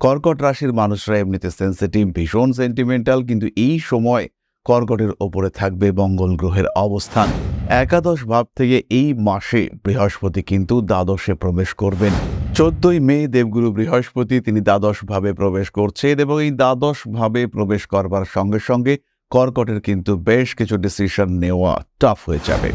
কর্কট রাশির মানুষরা এমনিতে সেন্সিটিভ ভীষণ সেন্টিমেন্টাল কিন্তু এই সময় কর্কটের ওপরে থাকবে মঙ্গল গ্রহের অবস্থান। একাদশ ভাব থেকে এই মাসে বৃহস্পতি কিন্তু দ্বাদশে প্রবেশ করবেন। চোদ্দই মে দেবগুরু বৃহস্পতি, তিনি দ্বাদশ ভাবে প্রবেশ করছেন এবং এই দ্বাদশ ভাবে প্রবেশ করবার সঙ্গে সঙ্গে কর্কটের কিন্তু বেশ কিছু ডিসিশন নেওয়া টাফ হয়ে যাবে।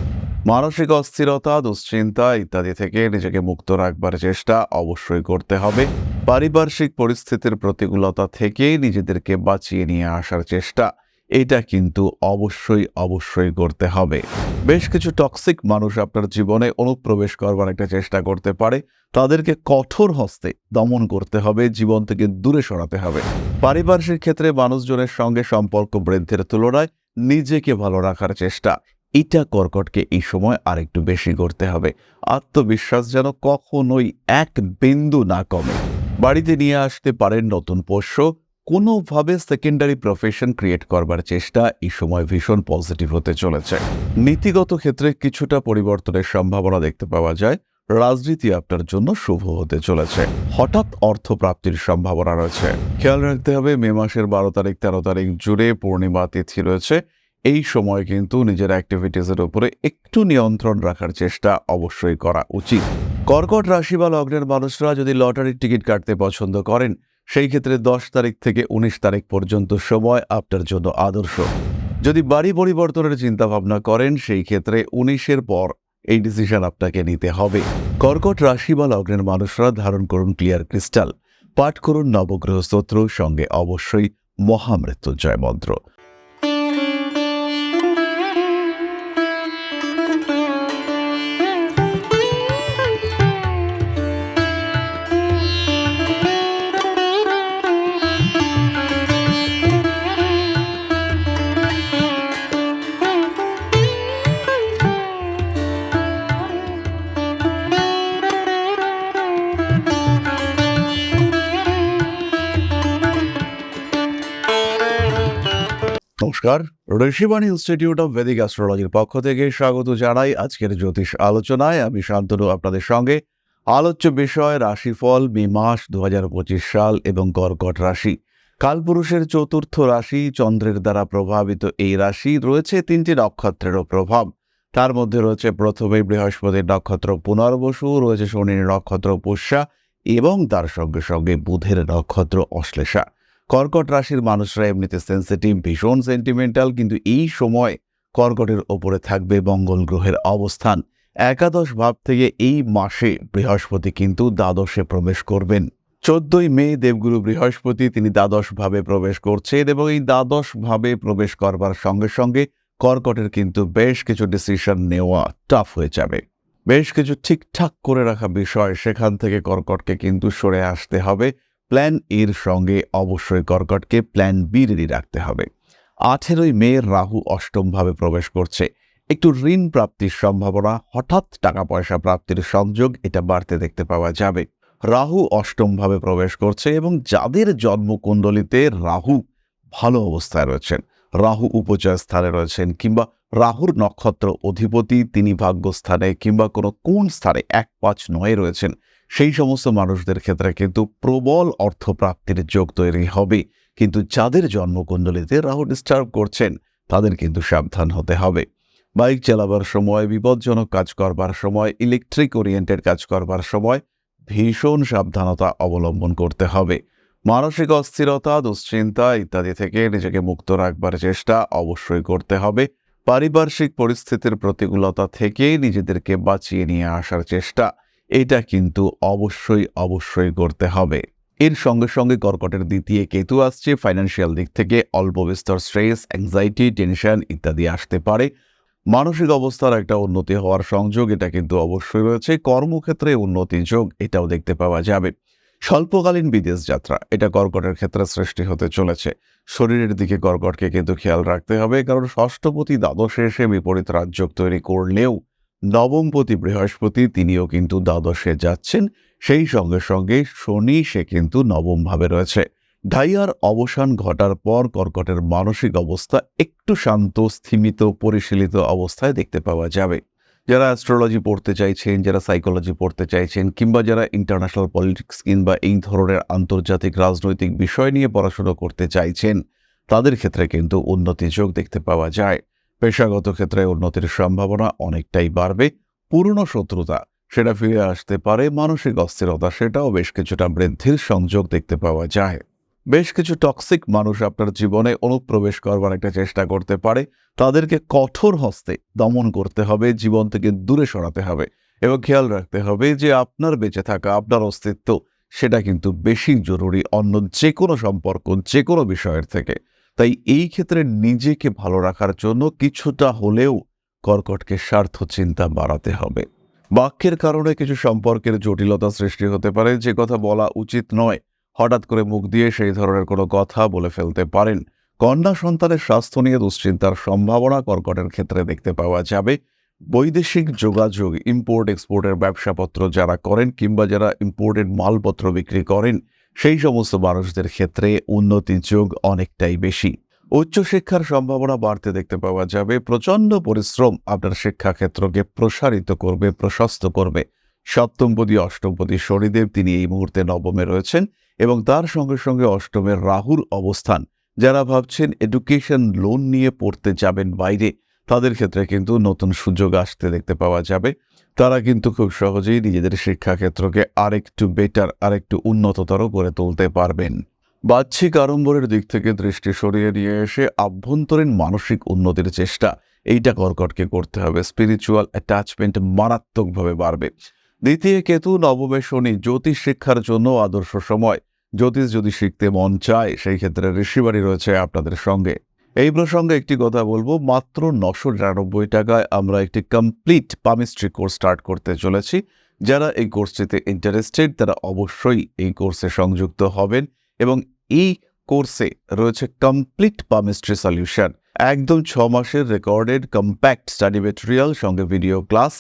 মানসিক অস্থিরতা, দুশ্চিন্তা ইত্যাদি থেকে নিজেকে মুক্ত রাখবার চেষ্টা অবশ্যই করতে হবে। পারিপার্শ্বিক পরিস্থিতির প্রতিকূলতা থেকে নিজেদেরকে বাঁচিয়ে নিয়ে আসার চেষ্টা। এটা কিন্তু অবশ্যই অবশ্যই করতে হবে। বেশ কিছু টক্সিক মানুষ আপনার জীবনে অনুপ্রবেশ করবার একটা চেষ্টা করতে পারে। তাদেরকে কঠোর হস্তে দমন করতে হবে, জীবন থেকে দূরে সরাতে হবে। পারিপার্শ্বিক ক্ষেত্রে মানুষজনের সঙ্গে সম্পর্ক বৃদ্ধির তুলনায় নিজেকে ভালো রাখার চেষ্টা। এটা কর্কটকে এই সময় আরেকটু বেশি করতে হবে। আত্মবিশ্বাস যেন কখনোই এক বিন্দু না কমে। বাড়িতে নিয়ে আসতে পারেন নতুন পোষ্য। কোনোভাবে সেকেন্ডারি প্রফেশন ক্রিয়েট করবার চেষ্টা এই সময় ভীষণ পজিটিভ হতে চলেছে। নীতিগত ক্ষেত্রে কিছুটা পরিবর্তনের সম্ভাবনা দেখতে পাওয়া যায়। রাজনীতি আপনার জন্য শুভ হতে চলেছে। হঠাৎ অর্থ প্রাপ্তির সম্ভাবনা রয়েছে। খেয়াল রাখতে হবে, মে মাসের বারো তারিখ, তেরো তারিখ জুড়ে পূর্ণিমা তিথি রয়েছে। এই সময় কিন্তু নিজের অ্যাক্টিভিটিসের উপরে একটু নিয়ন্ত্রণ রাখার চেষ্টা অবশ্যই করা উচিত। কর্কট রাশি বা লগ্নের মানুষরা যদি লটারির টিকিট কাটতে পছন্দ করেন, সেই ক্ষেত্রে দশ তারিখ থেকে উনিশ তারিখ পর্যন্ত সময় আপনার জন্য আদর্শ। যদি বাড়ি পরিবর্তনের চিন্তা ভাবনা করেন, সেই ক্ষেত্রে উনিশের পর এই ডিসিশন আপনাকে নিতে হবে। কর্কট রাশি বা লগ্নের মানুষরা ধারণ করুন ক্লিয়ার ক্রিস্টাল পাঠ করুন নবগ্রহ স্তোত্র, সঙ্গে অবশ্যই Mahamrityunjaya Mantra. Rishibani institute of Vedic অ্যাস্ট্রোলজির পক্ষ থেকে স্বাগত জানাই আজকের জ্যোতিষ আলোচনায়। আমি শান্তনু, আপনাদের সঙ্গে। আলোচ্য বিষয়, রাশিফল, মে মাস দু হাজার পঁচিশ সাল এবং কর্কট রাশি। কালপুরুষের চতুর্থ রাশি, চন্দ্রের দ্বারা প্রভাবিত এই রাশি রয়েছে তিনটি নক্ষত্রেরও প্রভাব। তার মধ্যে রয়েছে প্রথমে বৃহস্পতির নক্ষত্র পুনর্বসু, রয়েছে শনির নক্ষত্র পুষ্যা এবং তার সঙ্গে সঙ্গে বুধের নক্ষত্র অশ্লেষা। কর্কট রাশির মানুষরা এমনিতে সেন্সিটিভ ভীষণ সেন্টিমেন্টাল কিন্তু এই সময় কর্কটের ওপরে থাকবে মঙ্গল গ্রহের অবস্থান। একাদশ ভাব থেকে এই মাসে বৃহস্পতি কিন্তু দ্বাদশে প্রবেশ করবেন। চোদ্দই মে দেবগুরু বৃহস্পতি, তিনি দ্বাদশ ভাবে প্রবেশ করছেন এবং এই দ্বাদশ ভাবে প্রবেশ করবার সঙ্গে সঙ্গে কর্কটের কিন্তু বেশ কিছু ডিসিশন নেওয়া টাফ হয়ে যাবে। বেশ কিছু ঠিকঠাক করে রাখা বিষয়, সেখান থেকে কর্কটকে কিন্তু সরে আসতে হবে। প্ল্যান এর সঙ্গে অবশ্যই কর্কটকে প্ল্যান বি রেডি রাখতে হবে। আঠেরোই মে রাহু অষ্টমভাবে প্রবেশ করছে। একটু ঋণ প্রাপ্তির সম্ভাবনা, হঠাৎ টাকা পয়সা প্রাপ্তির সংযোগ, এটা বাড়তে দেখতে পাওয়া যাবে। রাহু অষ্টমভাবে প্রবেশ করছে এবং যাদের জন্মকুণ্ডলিতে রাহু ভালো অবস্থায় রয়েছেন, রাহু উপচয় স্থানে রয়েছেন কিংবা রাহুর নক্ষত্র অধিপতি, তিনি ভাগ্যস্থানে কিংবা কোনো কোন স্থানে এক পাঁচ নয়ে রয়েছেন সেই সমস্ত মানুষদের ক্ষেত্রে কিন্তু প্রবল অর্থপ্রাপ্তির যোগ তৈরি হবে। কিন্তু যাদের জন্মকুণ্ডলিতে রাহু ডিস্টার্ব করছেন, তাদের কিন্তু সাবধান হতে হবে। বাইক চালাবার সময়, বিপজ্জনক কাজ করবার সময় ইলেকট্রিক ওরিয়েন্টেড কাজ করবার সময় ভীষণ সাবধানতা অবলম্বন করতে হবে। মানসিক অস্থিরতা, দুশ্চিন্তা ইত্যাদি থেকে নিজেকে মুক্ত রাখবার চেষ্টা অবশ্যই করতে হবে। পারিপার্শ্বিক পরিস্থিতির প্রতিকূলতা থেকে নিজেদেরকে বাঁচিয়ে নিয়ে আসার চেষ্টা। এটা কিন্তু অবশ্যই অবশ্যই করতে হবে। এর সঙ্গে সঙ্গে কর্কটের দ্বিতীয় কেতু আসছে ফাইন্যান্সিয়াল দিক থেকে অল্প বিস্তর স্ট্রেস অ্যাংজাইটি টেনশন ইত্যাদি আসতে পারে। মানসিক অবস্থার একটা উন্নতি হওয়ার সংযোগ এটা কিন্তু অবশ্যই রয়েছে। কর্মক্ষেত্রে উন্নতি যোগ এটাও দেখতে পাওয়া যাবে। স্বল্পকালীন বিদেশ যাত্রা, এটা কর্কটের ক্ষেত্রে সৃষ্টি হতে চলেছে। শরীরের দিকে কর্কটকে কিন্তু খেয়াল রাখতে হবে, কারণ ষষ্ঠপতি দ্বাদশে এসে বিপরীত রাজযোগ তৈরি করলেও নবমপতি বৃহস্পতি তিনিও কিন্তু দ্বাদশে যাচ্ছেন। সেই সঙ্গে সঙ্গে শনি, সে কিন্তু নবমভাবে রয়েছে। ডাইয়ার অবসান ঘটার পর কর্কটের মানসিক অবস্থা একটু শান্ত, স্থিমিত, পরিশীলিত অবস্থায় দেখতে পাওয়া যাবে। যারা অ্যাস্ট্রোলজি পড়তে চাইছেন, যারা সাইকোলজি পড়তে চাইছেন, কিংবা যারা ইন্টারন্যাশনাল পলিটিক্স কিংবা এই ধরনের আন্তর্জাতিক রাজনৈতিক বিষয় নিয়ে পড়াশোনা করতে চাইছেন, তাদের ক্ষেত্রে কিন্তু উন্নতি যোগ দেখতে পাওয়া যায়। পেশাগত ক্ষেত্রে উন্নতির সম্ভাবনা অনেকটাই বাড়বে, পুরনো শত্রুতা সেটা ফিরে আসতে পারে, মানসিক অস্থিরতা সেটাও বেশ কিছুটা বৃদ্ধির সংযোগ দেখতে পাওয়া যায়। বেশ কিছু টক্সিক মানুষ আপনার জীবনে অনুপ্রবেশ করবার একটা চেষ্টা করতে পারে, তাদেরকে কঠোর হস্তে দমন করতে হবে, জীবন থেকে দূরে সরাতে হবে এবং খেয়াল রাখতে হবে যে আপনার বেঁচে থাকা, আপনার অস্তিত্ব সেটা কিন্তু বেশি জরুরি অন্য যে কোনো সম্পর্ক যে কোনো বিষয়ের থেকে। তাই এই ক্ষেত্রে নিজেকে ভালো রাখার জন্য কিছুটা হলেও কর্কটকে স্বার্থ চিন্তা বাড়াতে হবে। বাক্যের কারণে কিছু সম্পর্কের জটিলতা সৃষ্টি হতে পারে, যে কথা বলা উচিত নয়। হঠাৎ করে মুখ দিয়ে সেই ধরনের কোনো কথা বলে ফেলতে পারেন। কন্যা সন্তানের স্বাস্থ্য নিয়ে দুশ্চিন্তার সম্ভাবনা কর্কটের ক্ষেত্রে দেখতে পাওয়া যাবে। বৈদেশিক যোগাযোগ ইম্পোর্ট এক্সপোর্টের ব্যবসাপত্র যারা করেন কিংবা যারা ইম্পোর্টেড মালপত্র বিক্রি করেন সেই সমস্ত মানুষদের ক্ষেত্রে উন্নতি যোগ অনেকটাই বেশি। উচ্চশিক্ষার সম্ভাবনা বাড়তে দেখতে পাওয়া যাবে। প্রচণ্ড পরিশ্রম আপনার শিক্ষাক্ষেত্রকে প্রসারিত করবে, প্রশস্ত করবে। সপ্তমপদী অষ্টমপদী শনিদেব তিনি এই মুহূর্তে নবমে রয়েছেন এবং তার সঙ্গে সঙ্গে অষ্টমের রাহুর অবস্থান। যারা ভাবছেন এডুকেশন লোন নিয়ে পড়তে যাবেন বাইরে, তাদের ক্ষেত্রে কিন্তু নতুন সুযোগ আসতে দেখতে পাওয়া যাবে। তারা কিন্তু খুব সহজেই নিজেদের শিক্ষাক্ষেত্রকে আরেকটু বেটার আরেকটু উন্নততর করে তুলতে পারবেন। বাহ্যিক আড়ম্বরের দিক থেকে দৃষ্টি সরিয়ে নিয়ে এসে আভ্যন্তরীণ মানসিক উন্নতির চেষ্টা, এইটা কর্কটকে করতে হবে। স্পিরিচুয়াল অ্যাটাচমেন্ট মারাত্মকভাবে বাড়বে। দ্বিতীয় কেতু, নবমে শনি, জ্যোতিষ শিক্ষার জন্য আদর্শ সময়। জ্যোতিষ যদি শিখতে মন চায়, সেই ক্ষেত্রে ঋষিবাড়ি রয়েছে আপনাদের সঙ্গে। এই প্রসঙ্গে একটি কথা বলব। মাত্র নশো নিরানব্বই টাকায় আমরা একটি কমপ্লিট পামিস্ট্রি কোর্স স্টার্ট করতে চলেছি। যারা এই কোর্সটিতে ইন্টারেস্টেড তারা অবশ্যই এই কোর্সে সংযুক্ত হবেন এবং এই কোর্সে রয়েছে কমপ্লিট পামিস্ট্রি সলিউশন একদম ছ মাসের রেকর্ডেড কম্প্যাক্ট স্টাডি মেটেরিয়াল সঙ্গে ভিডিও ক্লাস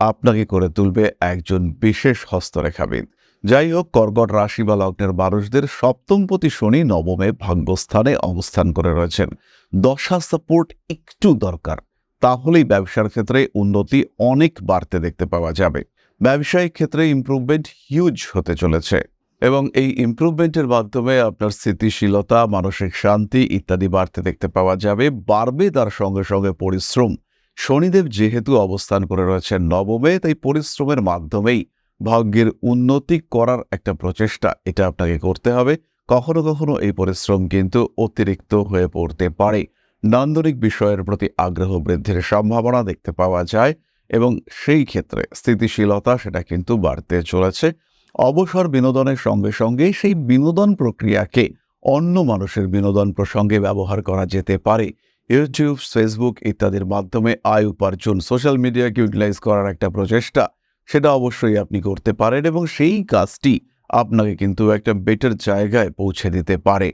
আপনাকে করে তুলবে একজন বিশেষ হস্তরেখাবিদ। যাই হোক, কর্কট রাশি বা লগ্নের মানুষদের সপ্তমপতি শনি নবমে ভাগ্যস্থানে অবস্থান করে রয়েছেন। দশা সাপোর্ট একটু দরকার, তাহলেই ব্যবসার ক্ষেত্রে উন্নতি অনেক বাড়তে দেখতে পাওয়া যাবে। ব্যবসায়িক ক্ষেত্রে ইমপ্রুভমেন্ট হিউজ হতে চলেছে এবং এই ইম্প্রুভমেন্টের মাধ্যমে আপনার স্থিতিশীলতা, মানসিক শান্তি ইত্যাদি বাড়তে দেখতে পাওয়া যাবে। বাড়বে তার সঙ্গে সঙ্গে পরিশ্রম। শনিদেব যেহেতু অবস্থান করে রয়েছেন নবমে, তাই পরিশ্রমের মাধ্যমেই ভাগ্যের উন্নতি করার একটা প্রচেষ্টা এটা আপনাকে করতে হবে। কখনো কখনো এই পরিশ্রম কিন্তু অতিরিক্ত হয়ে পড়তে পারে। নান্দনিক বিষয়ের প্রতি আগ্রহ বৃদ্ধির সম্ভাবনা দেখতে পাওয়া যায় এবং সেই ক্ষেত্রে স্থিতিশীলতা সেটা কিন্তু বাড়তে চলেছে। অবসর বিনোদনের সঙ্গে সঙ্গে সেই বিনোদন প্রক্রিয়াকে অন্য মানুষের বিনোদন প্রসঙ্গে ব্যবহার করা যেতে পারে। ইউটিউব, ফেসবুক ইত্যাদির মাধ্যমে আয় উপার্জন, সোশ্যাল মিডিয়াকে ইউটিলাইজ করার একটা প্রচেষ্টা সেটা অবশ্যই আপনি করতে পারেন এবং সেই কাজটি আপনাকে কিন্তু একটা বেটার জায়গায় পৌঁছে দিতে পারে।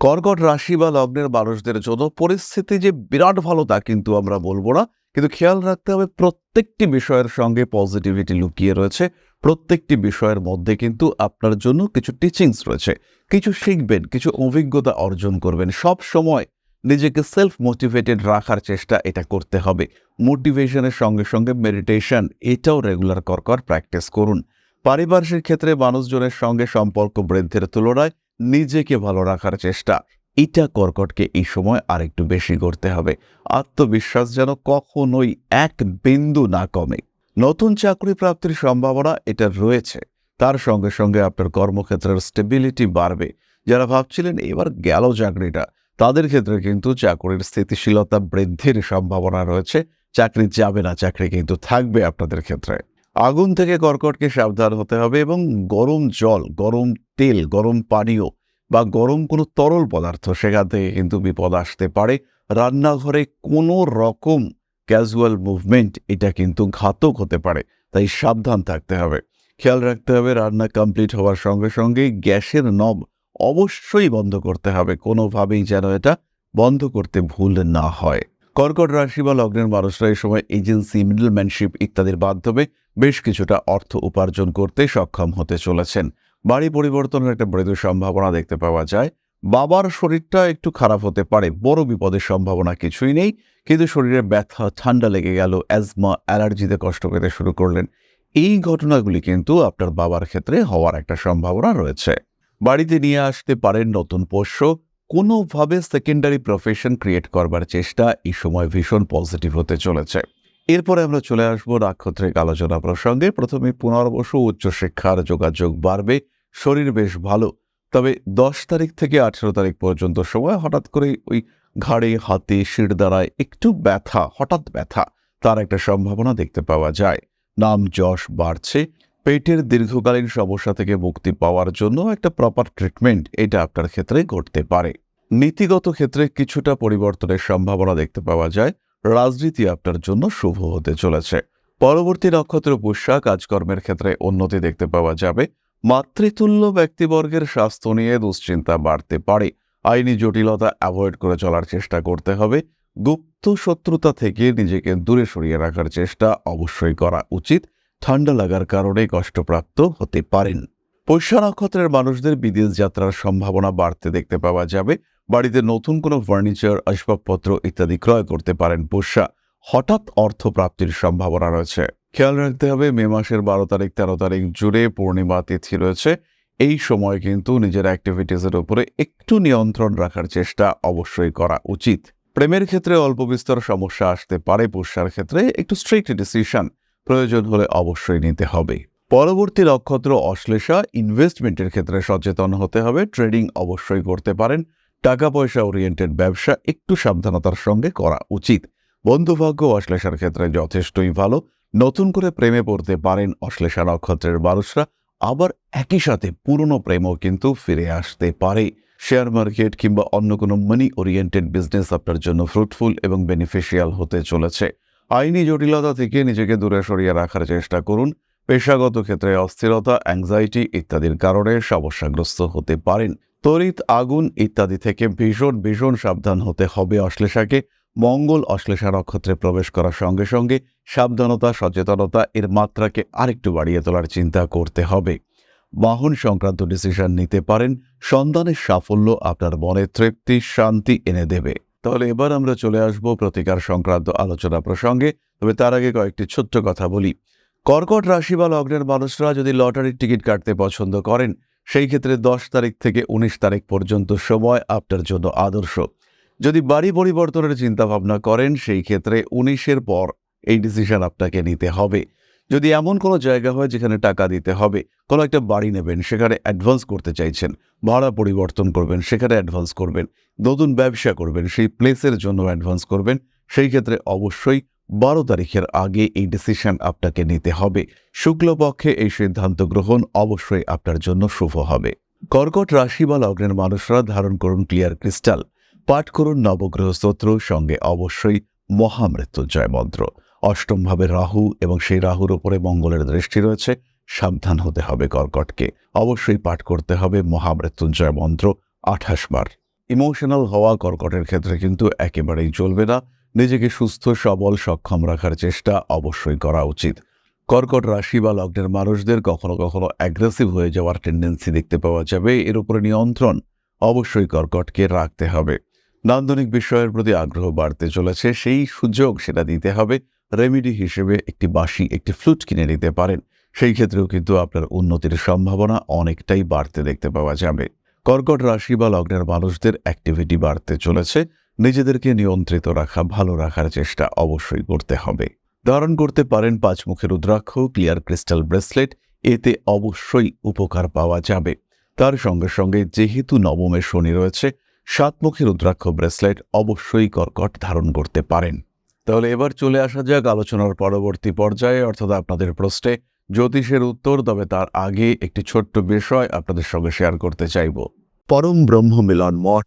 কর্কট রাশি বা লগ্নের মানুষদের জন্য পরিস্থিতি যে বিরাট ভালো তা কিন্তু আমরা বলব না, কিন্তু খেয়াল রাখতে হবে প্রত্যেকটি বিষয়ের সঙ্গে পজিটিভিটি লুকিয়ে রয়েছে। প্রত্যেকটি বিষয়ের মধ্যে কিন্তু আপনার জন্য কিছু টিচিংস রয়েছে। কিছু শিখবেন, কিছু অভিজ্ঞতা অর্জন করবেন। সব সময় নিজেকে সেলফ মোটিভেটেড রাখার চেষ্টা এটা করতে হবে। মোটিভেশনের সঙ্গে সঙ্গে মেডিটেশন এটাও রেগুলার করকর প্র্যাকটিস করুন। পারিপার্শ্বিক ক্ষেত্রে মানুষজনের সঙ্গে সম্পর্ক বৃদ্ধির তুলনায় নিজেকে ভালো রাখার চেষ্টা, এটা কর্কটকে এই সময় আরেকটু বেশি করতে হবে। আত্মবিশ্বাস যেন কখনোই এক বিন্দু না কমে। নতুন চাকরি প্রাপ্তির সম্ভাবনা এটা রয়েছে। তার সঙ্গে সঙ্গে আপনার কর্মক্ষেত্রের স্টেবিলিটি বাড়বে। যারা ভাবছিলেন এবার গেল চাকরিটা তাদের ক্ষেত্রে কিন্তু চাকরির স্থিতিশীলতা বৃদ্ধির সম্ভাবনা রয়েছে। চাকরি যাবে না, চাকরি কিন্তু থাকবে আপনাদের ক্ষেত্রে। আগুন থেকে কর্কটকে সাবধান হতে হবে এবং গরম জল, গরম তেল, গরম পানীয় বা গরম কোনো তরল পদার্থ সেখান থেকে কিন্তু বিপদ আসতে পারে। রান্নাঘরে কোনো রকম ক্যাজুয়াল মুভমেন্ট এটা কিন্তু ঘাতক হতে পারে, তাই সাবধান থাকতে হবে। খেয়াল রাখতে হবে রান্না কমপ্লিট হওয়ার সঙ্গে সঙ্গে গ্যাসের নব অবশ্যই বন্ধ করতে হবে। কোনোভাবেই যেন এটা বন্ধ করতে ভুল না হয়। কর্কট রাশি বা লগ্নের মানুষরা এই সময় এজেন্সি মিডলম্যানশিপ ইত্যাদির মাধ্যমে বেশ কিছুটা অর্থ উপার্জন করতে সক্ষম হতে চলেছেন। বাড়ি পরিবর্তনের একটা মৃদু সম্ভাবনা দেখতে পাওয়া যায়। বাবার শরীরটা একটু খারাপ হতে পারে, বড় বিপদের সম্ভাবনা কিছুই নেই। কিন্তু শরীরে ব্যথা, ঠান্ডা লেগে গেল অ্যাজমা অ্যালার্জিতে কষ্ট পেতে শুরু করলেন। এই ঘটনাগুলি কিন্তু আপনার বাবার ক্ষেত্রে হওয়ার একটা সম্ভাবনা রয়েছে। বাড়িতে নিয়ে আসতে পারেন নতুন পোষ্য। কোনোভাবে সেকেন্ডারি প্রফেশন ক্রিয়েট করবার চেষ্টা এই সময় ভীষণ পজিটিভ হতে চলেছে। এরপরে আমরা চলে আসব নাক্ষত্রিক আলোচনা প্রসঙ্গে। প্রথমে পুনর্বসু উচ্চশিক্ষার যোগাযোগ বাড়বে, শরীর বেশ ভালো। তবে দশ তারিখ থেকে আঠেরো তারিখ পর্যন্ত সময় হঠাৎ করে ওই ঘাড়ে, হাতে, শির দ্বারায় একটু ব্যথা, হঠাৎ ব্যথা, তার একটা সম্ভাবনা দেখতে পাওয়া যায়। নাম যশ বাড়ছে। পেটের দীর্ঘকালীন সমস্যা থেকে মুক্তি পাওয়ার জন্য একটা প্রপার ট্রিটমেন্ট এটা আপনার ক্ষেত্রে ঘটতে পারে। নীতিগত ক্ষেত্রে কিছুটা পরিবর্তনের সম্ভাবনা দেখতে পাওয়া যায়। রাজনীতি আপনার জন্য শুভ হতে চলেছে। পরবর্তী নক্ষত্র পুষ্যা কাজকর্মের ক্ষেত্রে উন্নতি দেখতে পাওয়া যাবে। মাতৃতুল্য ব্যক্তিবর্গের স্বাস্থ্য নিয়ে দুশ্চিন্তা বাড়তে পারে। আইনি জটিলতা অ্যাভয়েড করে চলার চেষ্টা করতে হবে। গুপ্ত শত্রুতা থেকে নিজেকে দূরে সরিয়ে রাখার চেষ্টা অবশ্যই করা উচিত। ঠান্ডা লাগার কারণে কষ্টপ্রাপ্ত হতে পারেন। পৈশা নক্ষত্রের মানুষদের বিদেশ যাত্রার সম্ভাবনা বাড়তে দেখতে পাওয়া যাবে। বাড়িতে নতুন কোনো ফার্নিচার, আসবাবপত্র ইত্যাদি ক্রয় করতে পারেন পোষা। হঠাৎ অর্থ প্রাপ্তির সম্ভাবনা রয়েছে। খেয়াল রাখতে হবে, মে মাসের বারো তারিখ, তেরো তারিখ জুড়ে পূর্ণিমা তিথি রয়েছে। এই সময় কিন্তু নিজের অ্যাক্টিভিটিসের উপরে একটু নিয়ন্ত্রণ রাখার চেষ্টা অবশ্যই করা উচিত। প্রেমের ক্ষেত্রে অল্প বিস্তর সমস্যা আসতে পারে পুষ্যার ক্ষেত্রে একটু স্ট্রিক্ট ডিসিশন প্রয়োজন হলে অবশ্যই নিতে হবে। পরবর্তী নক্ষত্র অশ্লেষা ইনভেস্টমেন্টের ক্ষেত্রে সচেতন হতে হবে। ট্রেডিং অবশ্যই করতে পারেন। টাকা পয়সা ওরিয়েন্টেড ব্যবসা একটু সাবধানতার সঙ্গে করা উচিত। বন্ধুভাগ্য অশ্লেষার ক্ষেত্রে যথেষ্টই ভালো। নতুন করে প্রেমে পড়তে পারেন অশ্লেষা নক্ষত্রের মানুষরা। আবার একই সাথে পুরনো প্রেমও কিন্তু ফিরে আসতে পারে। শেয়ার মার্কেট কিংবা অন্য কোনো মানি ওরিয়েন্টেড বিজনেস আপনার জন্য ফ্রুটফুল এবং বেনিফিশিয়াল হতে চলেছে। আইনি জটিলতা থেকে নিজেকে দূরে সরিয়ে রাখার চেষ্টা করুন। পেশাগত ক্ষেত্রে অস্থিরতা অ্যাংজাইটি ইত্যাদির কারণে সমস্যাগ্রস্ত হতে পারেন। তড়িৎ, আগুন ইত্যাদি থেকে ভীষণ ভীষণ সাবধান হতে হবে অশ্লেষাকে। মঙ্গল অশ্লেষা নক্ষত্রে প্রবেশ করার সঙ্গে সঙ্গে সাবধানতা, সচেতনতা এর মাত্রাকে আরেকটু বাড়িয়ে তোলার চিন্তা করতে হবে। বাহন সংক্রান্ত ডিসিশন নিতে পারেন। সন্তানের সাফল্য আপনার মনে তৃপ্তি, শান্তি এনে দেবে। তাহলে এবার আমরা চলে আসব প্রতিকার সংক্রান্ত আলোচনা প্রসঙ্গে, তবে তার আগে কয়েকটি ছোট্ট কথা বলি। কর্কট রাশি বা লগ্নের মানুষরা যদি লটারির টিকিট কাটতে পছন্দ করেন, সেই ক্ষেত্রে দশ তারিখ থেকে উনিশ তারিখ পর্যন্ত সময় আপনার জন্য আদর্শ। যদি বাড়ি পরিবর্তনের চিন্তা ভাবনা করেন, সেই ক্ষেত্রে উনিশের পর এই ডিসিশন আপনাকে নিতে হবে। যদি এমন কোনো জায়গা হয় যেখানে টাকা দিতে হবে, কোনো একটা বাড়ি নেবেন, সেখানে অ্যাডভান্স করতে চাইছেন, ভাড়া পরিবর্তন করবেন, সেখানে অ্যাডভান্স করবেন, নতুন ব্যবসা করবেন, সেই প্লেসের জন্য অ্যাডভান্স করবেন, সেই ক্ষেত্রে অবশ্যই বারো তারিখের আগে এই ডিসিশন আপনাকে নিতে হবে। শুক্লপক্ষে এই সিদ্ধান্ত গ্রহণ অবশ্যই আপনার জন্য শুভ হবে। কর্কট রাশি বা লগ্নের মানুষরা ধারণ করুন ক্লিয়ার ক্রিস্টাল পাঠ করুন নবগ্রহ স্তোত্র, সঙ্গে অবশ্যই মহামৃত্যুঞ্জয় মন্ত্র। অষ্টমভাবে রাহু এবং সেই রাহুর উপরে মঙ্গলের দৃষ্টি রয়েছে। সাবধান হতে হবে কর্কটকে। অবশ্যই পাঠ করতে হবে মহামৃত্যুঞ্জয় মন্ত্র আঠাশ বার। ইমোশনাল হওয়া কর্কটের ক্ষেত্রে কিন্তু একেবারেই চলবে না। নিজেকে সুস্থ, সবল, সক্ষম রাখার চেষ্টা অবশ্যই করা উচিত। কর্কট রাশি বা লগ্নের মানুষদের কখনো কখনো অ্যাগ্রেসিভ হয়ে যাওয়ার টেন্ডেন্সি দেখতে পাওয়া যাবে। এর উপরে নিয়ন্ত্রণ অবশ্যই কর্কটকে রাখতে হবে। নান্দনিক বিষয়ের প্রতি আগ্রহ বাড়তে চলেছে। সেই সুযোগ সেটা দিতে হবে। রেমিডি হিসেবে একটি বাঁশি একটি ফ্লুট কিনে নিতে পারেন। সেই ক্ষেত্রেও কিন্তু আপনার উন্নতির সম্ভাবনা অনেকটাই বাড়তে দেখতে পাওয়া যাবে। কর্কট রাশি বা লগ্নের মানুষদের অ্যাক্টিভিটি বাড়তে চলেছে। নিজেদেরকে নিয়ন্ত্রিত রাখা, ভালো রাখার চেষ্টা অবশ্যই করতে হবে। ধারণ করতে পারেন পাঁচমুখের রুদ্রাক্ষ ক্লিয়ার ক্রিস্টাল ব্রেসলেট এতে অবশ্যই উপকার পাওয়া যাবে। তার সঙ্গে সঙ্গে যেহেতু নবমে শনি রয়েছে, সাতমুখী রুদ্রাক্ষ ব্রেসলেট অবশ্যই কর্কট ধারণ করতে পারেন। তাহলে এবার চলে আসা যাক আলোচনার পরবর্তী পর্যায়ে, অর্থাৎ আপনাদের প্রশ্নে জ্যোতিষের উত্তর, তবে তার আগে একটি ছোট্ট বিষয় আপনাদের সঙ্গে শেয়ার করতে চাইব। পরম ব্রহ্ম মিলন মঠ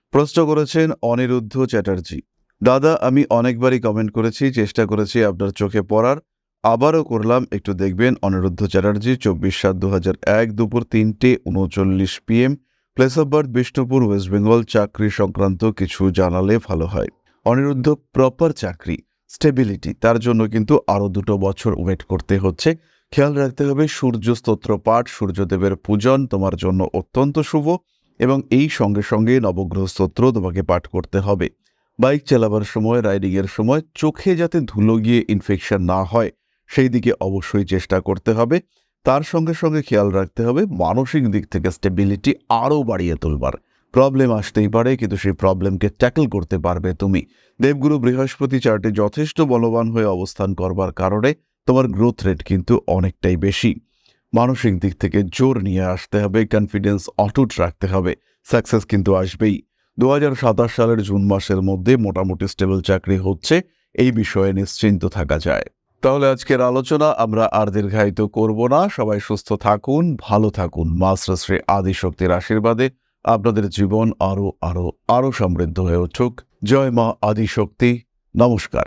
প্রশ্ন করেছেন অনিরুদ্ধ চ্যাটার্জি। দাদা, আমি অনেকবারই কমেন্ট করেছি, চেষ্টা করেছি আপনার চোখে পড়ার। আবারও করলাম, একটু দেখবেন অনিরুদ্ধ চ্যাটার্জি, চব্বিশ সাত দু হাজার এক, দুপুর তিনটে উনচল্লিশ PM place of birth Bishnupur, West Bengal, চাকরি সংক্রান্ত কিছু জানালে ভালো হয়। অনিরুদ্ধ, প্রপার চাকরি, স্টেবিলিটি, তার জন্য কিন্তু আরও দুটো বছর ওয়েট করতে হচ্ছে। খেয়াল রাখতে হবে, সূর্য স্তোত্র পাঠ সূর্যদেবের পূজন তোমার জন্য অত্যন্ত শুভ। এবং এই সঙ্গে সঙ্গে নবগ্রহ স্তোত্র তোমাকে পাঠ করতে হবে। বাইক চালাবার সময় রাইডিংয়ের সময় চোখে যাতে ধুলো গিয়ে ইনফেকশন না হয়, সেই দিকে অবশ্যই চেষ্টা করতে হবে। তার সঙ্গে সঙ্গে খেয়াল রাখতে হবে, মানসিক দিক থেকে স্টেবিলিটি আরও বাড়িয়ে তুলবার। প্রবলেম আসতেই পারে, কিন্তু সেই প্রবলেমকে ট্যাকল করতে পারবে তুমি। দেবগুরু বৃহস্পতি চার্টে যথেষ্ট বলবান হয়ে অবস্থান করবার কারণে তোমার গ্রোথ রেট কিন্তু অনেকটাই বেশি। মানসিক দিক থেকে জোর নিয়ে আসতে হবে কনফিডেন্স অটুট রাখতে হবে সাকসেস কিন্তু আসবেই। দু হাজার সাতাশ সালের জুন মাসের মধ্যে মোটামুটি স্টেবল চাকরি হচ্ছে, এই বিষয়ে নিশ্চিন্ত থাকা যায়। তাহলে আজকের আলোচনা আমরা আর দীর্ঘায়িত করব না। সবাই সুস্থ থাকুন, ভালো থাকুন। মা আদিশক্তির আশীর্বাদে আপনাদের জীবন আরও আরও আরও সমৃদ্ধ হয়ে উঠুক। জয় মা আদিশক্তি। নমস্কার।